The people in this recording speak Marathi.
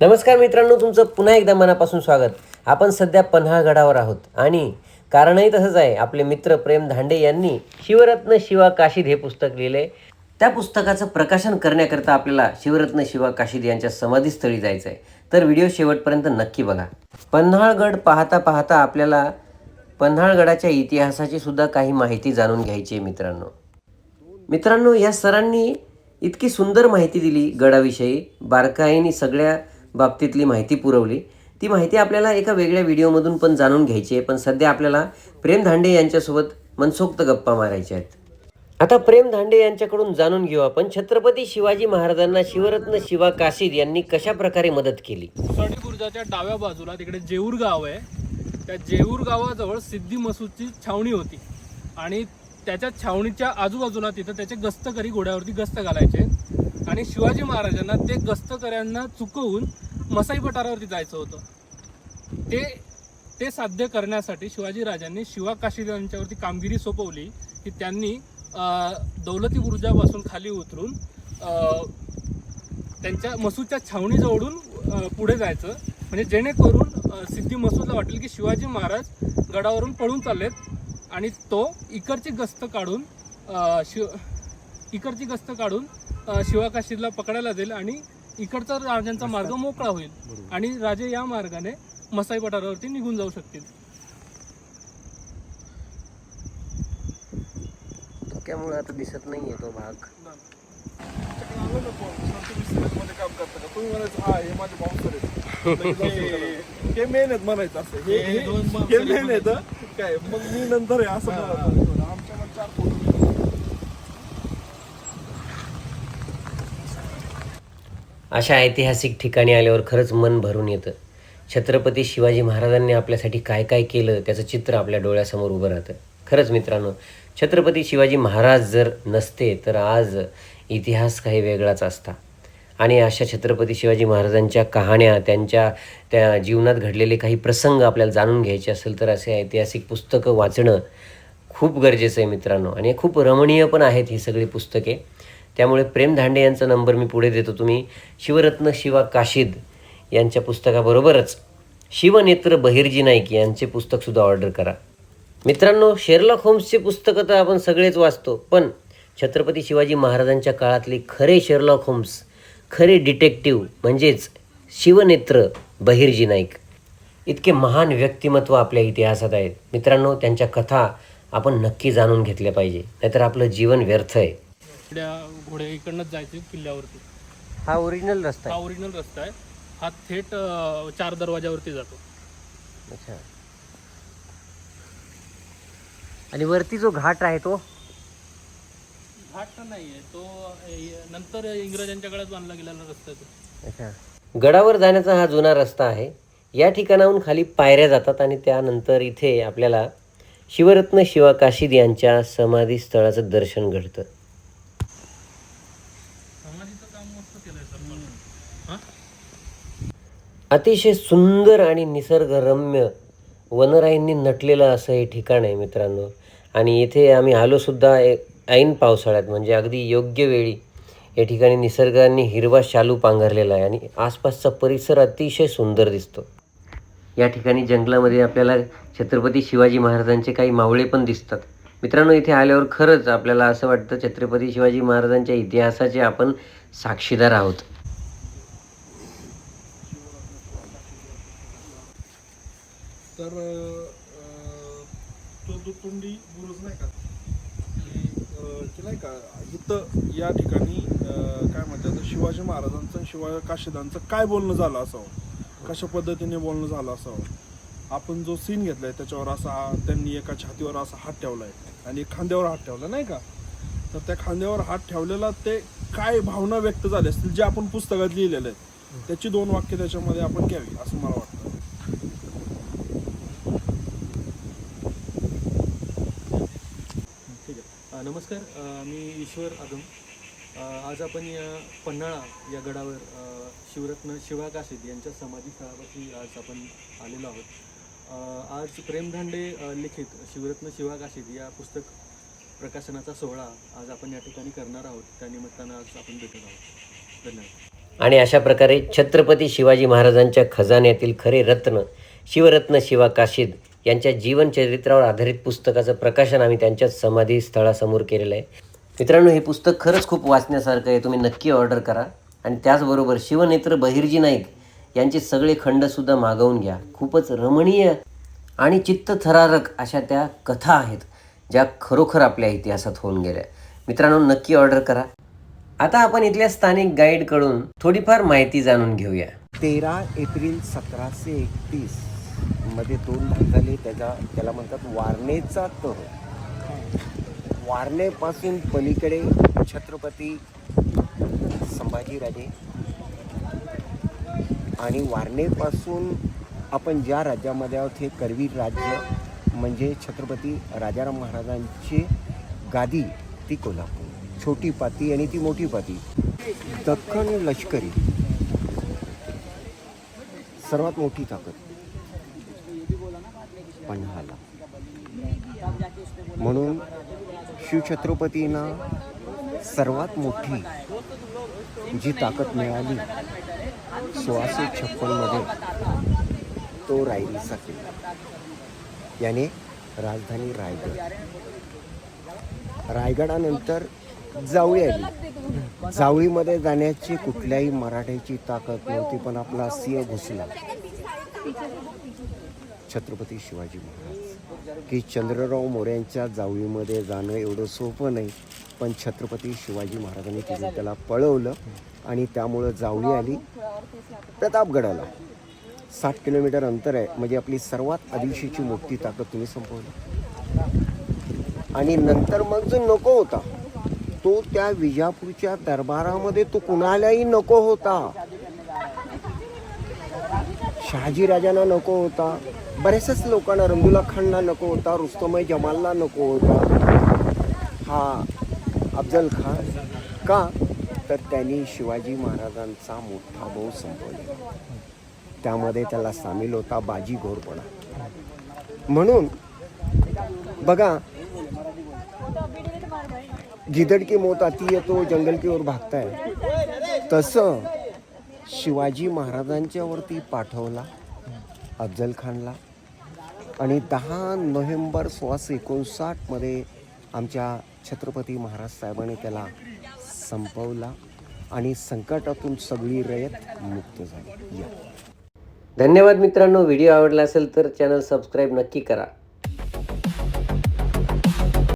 नमस्कार मित्रांनो तुमचं पुन्हा एकदा मनापासून स्वागत. आपण सध्या पन्हाळगडावर आहोत आणि कारणही तसंच आहे आपले मित्र प्रेम धांडे यांनी शिवरत्न शिवा काशीद हे पुस्तक लिहिले. त्या पुस्तकाचं प्रकाशन करण्याकरता आपल्याला शिवरत्न शिवा काशीद यांच्या समाधीस्थळी जायचं आहे तर व्हिडिओ शेवटपर्यंत नक्की बघा. पन्हाळगड पाहता पाहता आपल्याला पन्हाळगडाच्या इतिहासाची सुद्धा काही माहिती जाणून घ्यायची आहे मित्रांनो. मित्रांनो या सरांनी इतकी सुंदर माहिती दिली गडाविषयी. बारकाईने सगळ्या बाबतीतली माहिती पुरवली. ती माहिती आपल्याला एका वेगळ्या व्हिडिओमधून पण जाणून घ्यायची आहे पण सध्या आपल्याला प्रेम धांडे यांच्यासोबत मनसोक्त गप्पा मारायच्या आहेत. आता प्रेम धांडे यांच्याकडून जाणून घेऊ आपण. छत्रपती शिवाजी महाराजांना शिवरत्न शिवा काशीद यांनी कशा प्रकारे मदत केली? मुसळी बुर्जाच्या डाव्या बाजूला तिकडे जेऊर गाव आहे. त्या जेऊर गावाजवळ सिद्धी मसूदची छावणी होती. आणि त्याच्या छावणीच्या आजूबाजूला तिथं त्याचे गस्तकरी घोड्यावरती गस्त घालायचे. आणि शिवाजी महाराजांना ते गस्तकऱ्यांना चुकवून मसाई पठारावरती जायचं होतं. ते ते साध्य करण्यासाठी शिवाजी राजांनी शिवा काशीद यांच्यावरती कामगिरी सोपवली की त्यांनी दौलती ऊर्जापासून खाली उतरून त्यांच्या मसूदच्या छावणीजवळून पुढे जायचं. म्हणजे जेणेकरून सिद्धी मसूदला वाटेल की शिवाजी महाराज गडावरून पळून चाललेत आणि तो इकडची गस्त काढून शिव इकडची गस्त काढून अ, शिवाकाशीला पकडायला जाईल आणि इकडचा राजांचा मार्ग मोकळा होईल आणि राजे या मार्गाने मसाई पठारावरती निघून जाऊ शकतील धोक्यामुळे आता दिसत नाही तो भाग हे मेन आहेत म्हणायचं असं हे हे हे मेन आहेत हं. काय मग मी नंतर आहे असं म्हणायचं. आमच्या मग चार फोटो अशा ऐतिहासिक ठिकाणी आल्यावर खरंच मन भरून येतं. छत्रपती शिवाजी महाराजांनी आपल्यासाठी काय काय केलं त्याचं चित्र आपल्या डोळ्यासमोर उभं राहतं. खरंच मित्रांनो छत्रपती शिवाजी महाराज जर नसते तर आज इतिहास काही वेगळाच असता. आणि अशा छत्रपती शिवाजी महाराजांच्या कहाण्या त्यांच्या त्या जीवनात घडलेले काही प्रसंग आपल्याला जाणून घ्यायचे असेल तर असे ऐतिहासिक पुस्तकं वाचणं खूप गरजेचं आहे मित्रांनो. आणि खूप रमणीय पण आहेत ही सगळी पुस्तके. त्यामुळे प्रेम धांडे यांचा नंबर मी पुढे देतो. तुम्ही शिवरत्न शिवा काशीद यांच्या पुस्तकाबरोबरच शिवनेत्र बहिर्जी नाईक यांचे पुस्तकसुद्धा ऑर्डर करा. मित्रांनो शेरलॉक होम्सचे पुस्तकं तर आपण सगळेच वाचतो पण छत्रपती शिवाजी महाराजांच्या काळातले खरे शेरलॉक होम्स खरे डिटेक्टिव्ह म्हणजेच शिवनेत्र बहिर्जी नाईक इतके महान व्यक्तिमत्व आपल्या इतिहासात आहेत. मित्रांनो त्यांच्या कथा आपण नक्की जाणून घेतल्या पाहिजे नाहीतर आपलं जीवन व्यर्थ आहे. घोड्या घोडे इकडनंच जायचे किल्ल्यावरती. हा ओरिजिनल रस्ता हा ओरिजिनल रस्ता आहे. हा थेट अ, चार दरवाजावरती जातो. अच्छा. आणि वरती जो घाट आहे तो? घाट तर नाहीये तो अ, नंतर इंग्रजांच्या काळात बांधला गेलेला रस्ता आहे तो. अच्छा. गडावर जाण्याचा हा जुना रस्ता आहे. या ठिकाणाहून खाली पायऱ्या जातात आणि त्यानंतर इथे आपल्याला शिवरत्न शिवा काशीद यांच्या समाधी स्थळाचं दर्शन घडतं. समाधीचं काम मस्त केलंय सर. हा? अतिशय सुंदर आणि निसर्गरम्य वनराईंनी नटलेलं असं हे ठिकाण आहे मित्रांनो. आणि इथे आम्ही आलो सुद्धा ए- ऐन पावसाळ्यात म्हणजे अगदी योग्य वेळी या ठिकाणी निसर्गाने हिरवा शालू पांघरलेला आहे आणि आसपासचा परिसर अतिशय सुंदर दिसतो. या ठिकाणी जंगलामध्ये आपल्याला छत्रपती शिवाजी महाराजांचे काही मावळे पण दिसतात. मित्रांनो इथे आल्यावर खरंच आपल्याला असं वाटतं छत्रपती शिवाजी महाराजांच्या इतिहासाचे आपण साक्षीदार आहोत. तर अं, तो दुतुंडी बुरुज नाही का? की, नाही का? इथं या ठिकाणी काय म्हणतात शिवाजी महाराजांचं शिवाजी काशीदांचं काय बोलणं झालं असावं? कशा पद्धतीने बोलणं झालं असावं? आपण जो सीन घेतलाय त्याच्यावर असा हा- त्यांनी एका छातीवर असा हात ठेवलाय. आणि खांद्यावर हात ठेवला नाही का? तर त्या खांद्यावर हात ठेवलेला ते काय भावना व्यक्त झाल्या असतील जे आपण पुस्तकात लिहिलेलं आहे त्याची दोन वाक्य त्याच्यामध्ये आपण घ्यावी असं मला वाटतं. ठीक आहे. नमस्कार मी ईश्वर आगम. आज आपण या पन्हाळा या गडावर शिवरत्न शिवा काशीद यांच्या समाधीस्थळापाशी आज आपण आलेलो आहोत. आज प्रेमधांडे धांडे लिखित शिवरत्न शिवा या पुस्तक प्रकाशनाचा सोहळा आज आपण या ठिकाणी करणार आहोत. त्या निमित्तानं आज आपण भेटत आहोत. धन्यवाद. आणि अशा प्रकारे छत्रपती शिवाजी महाराजांच्या खजान्यातील खरे रत्न शिवरत्न शिवा काशीद यांच्या जीवनचरित्रावर आधारित पुस्तकाचं प्रकाशन आम्ही त्यांच्याच समाधी स्थळासमोर केलेलं आहे. मित्रांनो हे पुस्तक खरंच खूप वाचण्यासारखं आहे. तुम्ही नक्की ऑर्डर करा. आणि त्याचबरोबर शिवनेत्र बहिर्जी नाईक यांचे सगळे खंडसुद्धा मागवून घ्या. खूपच रमणीय आणि चित्तथरारक अशा त्या कथा आहेत ज्या खरोखर आपल्या इतिहासात होऊन गेल्या. मित्रांनो नक्की ऑर्डर करा. आता आपण इथल्या स्थानिक गाईडकडून थोडीफार माहिती जाणून घेऊया. तेरा एप्रिल सतराशे एकतीसमध्ये दोन भाग झाले. त्याचा त्याला म्हणतात वारणेचा तह. वारणेपासून पलीकडे छत्रपती संभाजीराजे आणि वारणेपासून आपण ज्या राज्यामध्ये आहोत हे करवीर राज्य म्हणजे छत्रपती राजाराम महाराजांची गादी ती कोल्हापूर. छोटी पाती आणि ती मोठी पाती. दख्खन लष्करी. सर्वात मोठी ताकद. पन्हाला म्हणून शिवछत्रपतींना सर्वात मोठी जी ताकद मिळाली सोळाशे छप्पनमध्ये तो रायरीचा किल्ला याने राजधानी रायगड. रायगडानंतर जावळी आली. जावळीमध्ये जाण्याची कुठल्याही मराठ्याची ताकद नव्हती पण आपला सिंह घुसला छत्रपती शिवाजी महाराज. की चंद्रराव मोऱ्यांच्या जावळीमध्ये जाणं एवढं सोपं नाही पण छत्रपती शिवाजी महाराजांनी तिथे त्याला पळवलं आणि त्यामुळं जावळी आली. प्रतापगडाला. साठ किलोमीटर अंतर आहे म्हणजे आपली सर्वात आदिवशीची मोठी ताकद तुम्ही संपवली. आणि नंतर मग जो नको होता तो त्या विजापूरच्या दरबारामध्ये तो कुणालाही नको होता. शहाजी राजांना नको होता. बऱ्याचशाच लोकांना रंगुला खानला नको होता रुस्तमय जमालला नको होता. हा अफजल खान का? तर त्यांनी शिवाजी महाराजांचा मोठा भाऊ संपवला. त्यामध्ये त्याला सामील होता बाजी घोरपणा. म्हणून बघा गिदड की मौत आती येतो जंगल की ओर भागताय. तसं शिवाजी महाराजांच्यावरती पाठवला अफजल खानला. आणि दहा नोव्हेंबर सोळाशे एकोणसाठमध्ये आमच्या छत्रपती महाराज साहेबांनी त्याला संपवला आणि संकटातून सगळी रयत मुक्त झाली. या. धन्यवाद मित्रांनो. व्हिडिओ आवडला असेल तर चॅनल सबस्क्राईब नक्की करा.